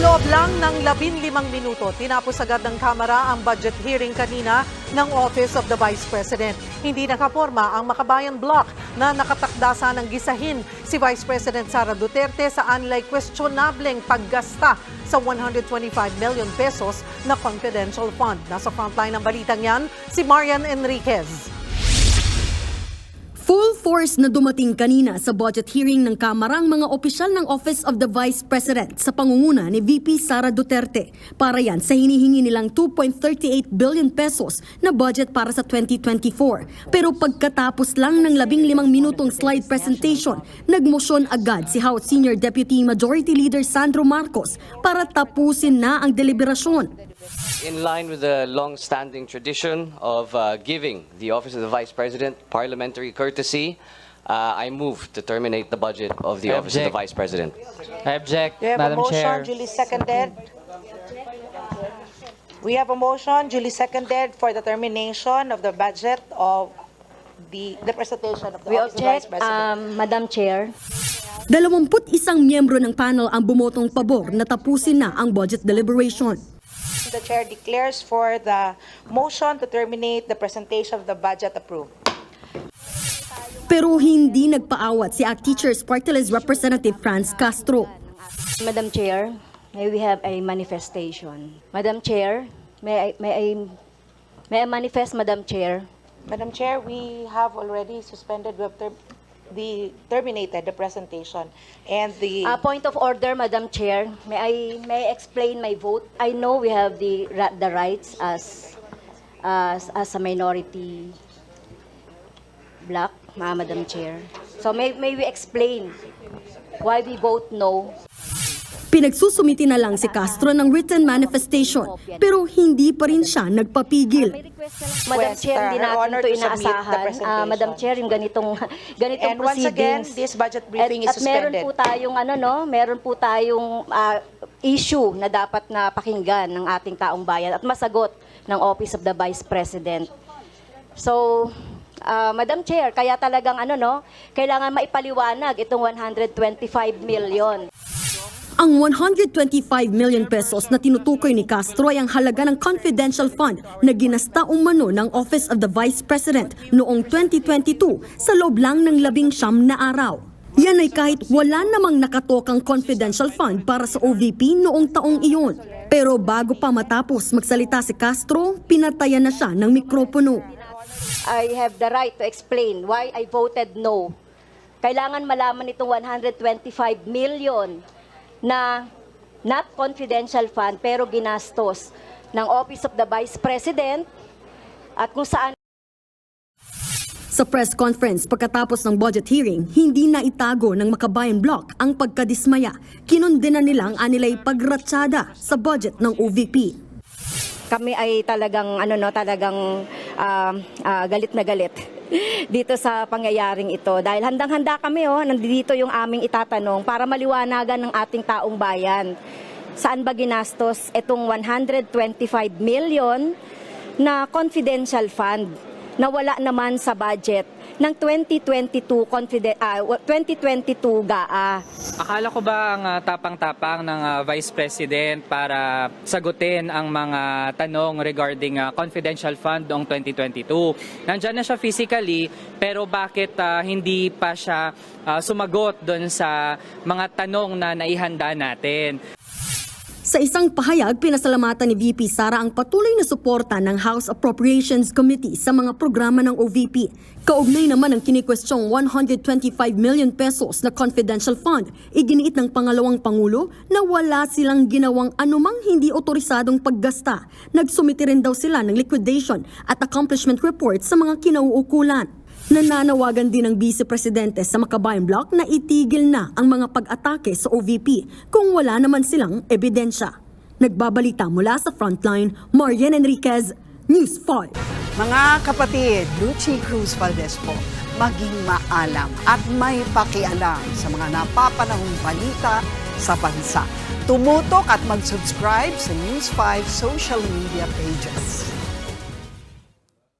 loob lang ng 15 minuto, tinapos agad ng Kamara ang budget hearing kanina ng Office of the Vice President. Hindi nakaporma ang Makabayan Block na nakatakda sanang gisahin si Vice President Sara Duterte sa anlay questionableng paggasta sa 125 million pesos na confidential fund. Nasa frontline ng balitang yan, si Marian Enriquez. Force na dumating kanina sa budget hearing ng Kamara ang mga opisyal ng Office of the Vice President sa pangunguna ni VP Sara Duterte para yan sa hinihingi nilang 2.38 billion pesos na budget para sa 2024. Pero pagkatapos lang ng 15 minutong slide presentation, nagmosyon agad si House Senior Deputy Majority Leader Sandro Marcos para tapusin na ang deliberasyon. In line with the long-standing tradition of uh, giving the Office of the Vice President parliamentary courtesy, uh, I move to terminate the budget of the I Office of the. Vice President. I object, We have a Madam Chair. motion, duly seconded. We have a motion, duly seconded for the termination of the budget of the, the presentation of the We Office of the Vice object, President. um, Madam Chair. 21 miyembro ng panel ang bumotong pabor na tapusin na ang budget deliberation. The chair declares for the motion to terminate the presentation of the budget approved. Pero hindi nagpaawat si ACT Teachers Party List Representative Franz Castro. Madam Chair, may we have a manifestation. Madam Chair, may I, may I, may I manifest, Madam Chair? Madam Chair, we have already suspended, we have ter- the, terminated the presentation and the, A point of order, Madam Chair. May I, may I explain my vote? I know we have the, the rights as, as, as a minority bloc, Ma- Madam Chair. So may, may we explain why we vote no? Pinagsusumiti na lang si Castro ng written manifestation pero hindi pa rin siya nagpapigil. Madam Chair, uh, hindi natin ito inaasahan. Ah, presentation. Madam Chair, yung ganitong ganitong And once again, proceedings. this budget briefing at, is At meron suspended. po tayong ano no, meron po tayong ah, issue na dapat na pakinggan ng ating taong bayan at masagot ng Office of the Vice President. So, ah, Madam Chair, kaya talagang ano no, kailangan maipaliwanag itong 125 million. Ang 125 million pesos na tinutukoy ni Castro ay ang halaga ng confidential fund na ginasta umano ng Office of the Vice President noong 2022 sa loob lang ng labing siyam na araw. Yan ay kahit wala namang nakatokang confidential fund para sa OVP noong taong iyon. Pero bago pa matapos magsalita si Castro, pinatayan na siya ng mikropono. I have the right to explain why I voted no. Kailangan malaman itong 125 million na not confidential fund pero ginastos ng Office of the Vice President at kung saan Sa press conference pagkatapos ng budget hearing, hindi na itago ng Makabayan Block ang pagkadismaya. Kinundena nilang anilay pagratsada sa budget ng OVP. kami ay talagang ano no talagang ah, ah, galit na galit dito sa pangyayaring ito. Dahil handang-handa kami oh nandito yung aming itatanong para maliwanagan ng ating taong bayan. Saan ba ginastos itong 125 million na confidential fund na wala naman sa budget ng 2022 confiden- ah, 2022 GAA. Akala ko ba ang ah, tapang-tapang ng ah, Vice President para sagutin ang mga tanong regarding ah, confidential fund noong 2022? Nandyan na siya physically, pero bakit ah, hindi pa siya ah, sumagot doon sa mga tanong na naihanda natin? Sa isang pahayag, pinasalamatan ni VP Sara ang patuloy na suporta ng House Appropriations Committee sa mga programa ng OVP. Kaugnay naman ang kinikwestiyong 125 million pesos na confidential fund. Iginiit ng pangalawang pangulo na wala silang ginawang anumang hindi otorisadong paggasta. Nagsumiti rin daw sila ng liquidation at accomplishment report sa mga kinauukulan. Nananawagan din ng Vice Presidente sa Makabayan Block na itigil na ang mga pag-atake sa OVP kung wala naman silang ebidensya. Nagbabalita mula sa Frontline, Marian Enriquez, News 5. Mga kapatid, Lucy Cruz Valdez po, maging maalam at may pakialam sa mga napapanahong balita sa bansa. Tumutok at mag-subscribe sa News 5 social media pages.